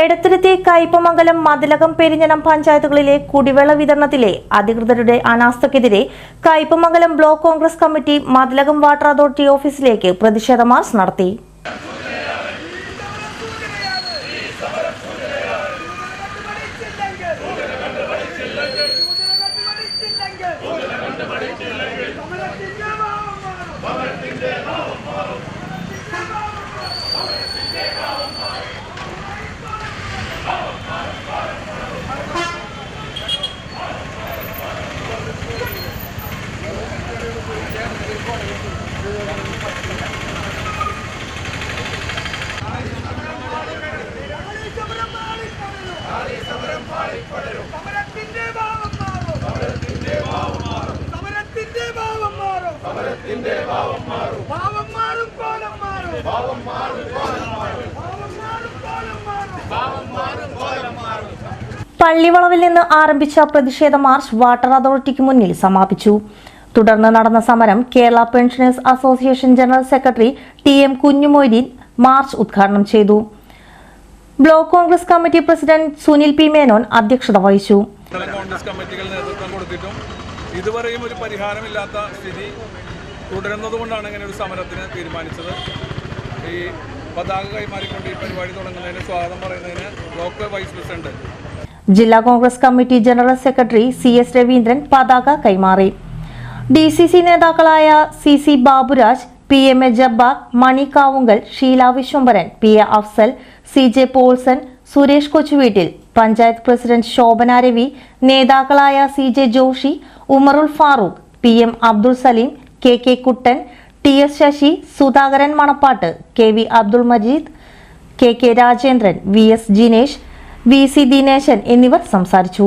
എടത്തുരുത്തി കയ്പമംഗലം മതിലകം പെരിഞ്ഞനം പഞ്ചായത്തുകളിലെ കുടിവെള്ള വിതരണത്തിലെ അധികൃതരുടെ അനാസ്ഥക്കെതിരെ Kaipamangalam block Congress committee Mathilakam water authority ഓഫീസിലേക്ക് പ്രതിഷേധ മാർച്ച് നടത്തി. സമരത്തിന്റെ ഭാവം മാറും. സമരത്തിന്റെ ഭാവം മാറും. സമരത്തിന്റെ ഭാവം മാറും. സമരത്തിന്റെ ഭാവം മാറും. ഭാവം മാറും കോലം മാറും. ഭാവം മാറും കോലം മാറും. ഭാവം മാറും കോലം മാറും. ഭാവം മാറും കോലം മാറും. പള്ളിവളവിൽ നിന്ന് ആരംഭിച്ച പ്രതിഷേധ മാർച്ച് വാട്ടർ അതോറിറ്റിക്ക് മുന്നിൽ സമാപിച്ചു. തുടർന്ന് നടന്ന സമരം Kerala pensioners association general secretary T M Kunjumoideen march ഉദ്ഘാടനം ചെയ്തു. Block Congress committee president Sunil P Menon അധ്യക്ഷത വഹിച്ചു. കോൺഗ്രസ് കമ്മിറ്റികൾ നേതൃത്വം കൊടുത്തിട്ടും ഇതുവരെയും ഒരു പരിഹാരമില്ലാത്ത സ്ഥിതി തുടരുന്നതുകൊണ്ടാണ് ഇങ്ങനെ ഒരു സമരത്തിന് തീരുമാനിച്ചത്. ഈ പതാക കൈമാറിക്കൊണ്ട് ഈ പരിപാടി തുടങ്ങുന്നതിന് സ്വാഗതം പറയുന്നതിന് ബ്ലോക്ക് വൈസ് പ്രസിഡന്റ്. ജില്ലാ Congress committee general secretary C S Raveendran പതാക കൈമാറി. ഡി സി സി നേതാക്കളായ C C Baburaj P M A Jabbar Mani Kavungal Sheela Viswambharan P A Afsal C J Paulson Suresh Kochuveettil panchayat president Shobhana Ravi നേതാക്കളായ C J Joshy Umarul Farooq P M Abdul Salim K K Kuttan T S Sasi Sudhakaran Manappat K V Abdul Majeed K K Rajendran V S Jinesh V C Dineshan എന്നിവർ സംസാരിച്ചു.